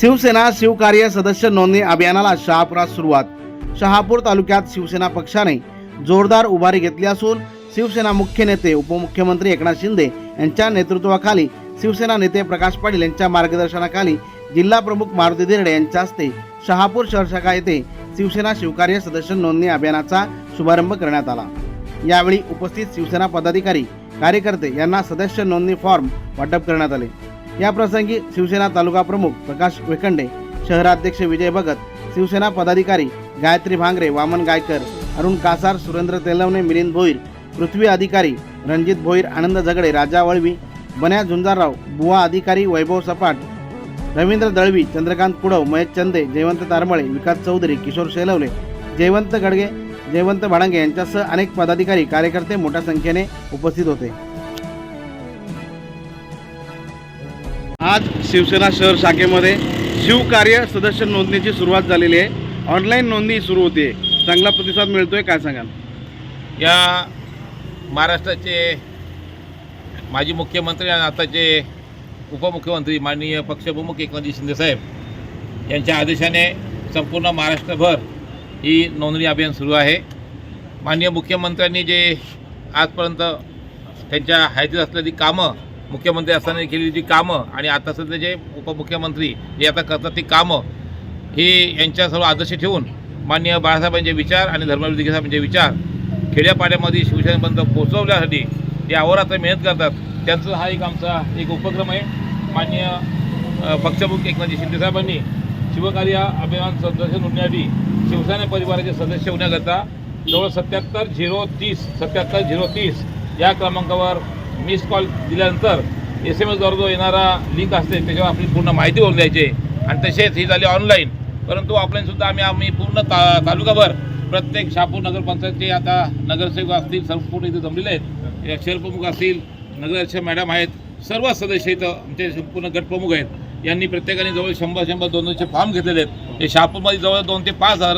शिवसेना शिवकार्य सदस्य नोंदणी अभियानाला शहापुरात सुरुवात. शहापूर तालुक्यात शिवसेना पक्षाने जोरदार उभारी घेतली असून शिवसेना मुख्य नेते उपमुख्यमंत्री एकनाथ शिंदे यांच्या नेतृत्वाखाली शिवसेना नेते प्रकाश पाटील यांच्या मार्गदर्शनाखाली जिल्हा प्रमुख मारुती दिरडे यांच्या हस्ते शहापूर शहर शाखा येथे शिवसेना शिवकार्य सदस्य नोंदणी अभियानाचा शुभारंभ करण्यात आला. यावेळी उपस्थित शिवसेना पदाधिकारी कार्यकर्ते यांना सदस्य नोंदणी फॉर्म वाटप करण्यात आले. या प्रसंगी शिवसेना तालुका प्रमुख प्रकाश वेखंडे शहराध्यक्ष विजय भगत शिवसेना पदाधिकारी गायत्री भांगरे वामन गायकर अरुण कासार सुरेंद्र तेलवणे मिलिंद भोईर पृथ्वी अधिकारी रणजित भोईर आनंद झगडे राजा वळवी बन्या झुंजारराव बुवा अधिकारी वैभव सपाट रवींद्र दळवी चंद्रकांत कुडव महेश चंदे जयवंत तारमळे विकास चौधरी किशोर शेलवले जयवंत गडगे जयवंत भाडंगे यांच्यासह अनेक पदाधिकारी कार्यकर्ते मोठ्या संख्येने उपस्थित होते. आज शिवसेना शहर शाखेमध्ये शिवकार्य सदस्य नोंदणीची सुरुवात झालेली आहे. ऑनलाईन नोंदणी सुरू होते. चांगला प्रतिसाद मिळतो आहे काय सांगाल? या महाराष्ट्राचे माजी मुख्यमंत्री आणि आताचे उपमुख्यमंत्री माननीय पक्षप्रमुख एकनाथजी शिंदेसाहेब यांच्या आदेशाने संपूर्ण महाराष्ट्रभर ही नोंदणी अभियान सुरू आहे. माननीय मुख्यमंत्र्यांनी जे आजपर्यंत त्यांच्या हायतीत असलेली कामं मुख्यमंत्री असताना केलेली जी कामं आणि आता सध्या जे उपमुख्यमंत्री जे आता करतात ती कामं ही यांच्या सर्व आदर्श ठेवून माननीय बाळासाहेबांचे विचार आणि धर्मविधी साहेबांचे विचार खेड्यापाड्यामध्ये शिवसेनेपर्यंत पोहोचवण्यासाठी जे अहोरात्र मेहनत करतात त्यांचा हा एक आमचा एक उपक्रम आहे. माननीय पक्षप्रमुख एकनाथजी शिंदेसाहेबांनी शिवकार्य अभियान सदस्य नोंदण्याआधी शिवसेना परिवाराचे सदस्य होण्याकरता जवळ सत्याहत्तर झिरो तीस सत्याहत्तर झिरो तीस या क्रमांकावर मिस कॉल दिल्यानंतर एस एम एसद्वारा जो येणारा लिंक असते त्याच्यावर आपली पूर्ण माहिती भरून द्यायची. आणि तसेच ही झाली ऑनलाईन परंतु ऑफलाईनसुद्धा आम्ही आम्ही पूर्ण ता तालुकाभर प्रत्येक शापूर नगरपंचायतचे आता नगरसेवक असतील संपूर्ण इथे जमलेले आहेत. या शहरप्रमुख असतील नगराध्यक्ष मॅडम आहेत सर्व सदस्य इथं आमचे संपूर्ण गटप्रमुख आहेत. यांनी प्रत्येकाने जवळ शंभर शंभर दोन दोनशे फॉर्म घेतलेले आहेत. हे शहापूरमध्ये जवळ दोन ते पाच हजार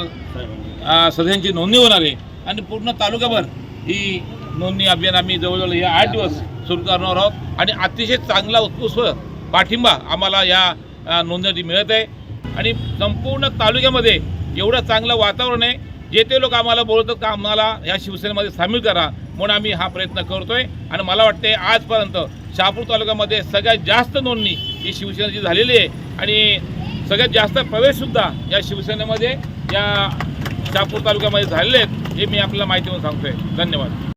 सदस्यांची नोंदणी होणार आहे. आणि पूर्ण तालुकाभर ही नोंदणी अभियान आम्ही जवळजवळ हे आठ दिवस सुरू करणार आहोत. आणि अतिशय चांगला उत्कृष्ट पाठिंबा आम्हाला या अ, नोंदणीसाठी मिळत आहे. आणि संपूर्ण तालुक्यामध्ये एवढं चांगलं वातावरण आहे जे ते लोक आम्हाला बोलतात का आम्हाला या शिवसेनेमध्ये सामील करा म्हणून आम्ही हा प्रयत्न करतोय. आणि मला वाटते आजपर्यंत शहापूर तालुक्यामध्ये सगळ्यात जास्त नोंदणी ही शिवसेनेची झालेली आहे. आणि सगळ्यात जास्त प्रवेशसुद्धा या शिवसेनेमध्ये या शहापूर तालुक्यामध्ये झालेले आहेत हे मी आपल्याला माहिती म्हणून सांगतोय. धन्यवाद.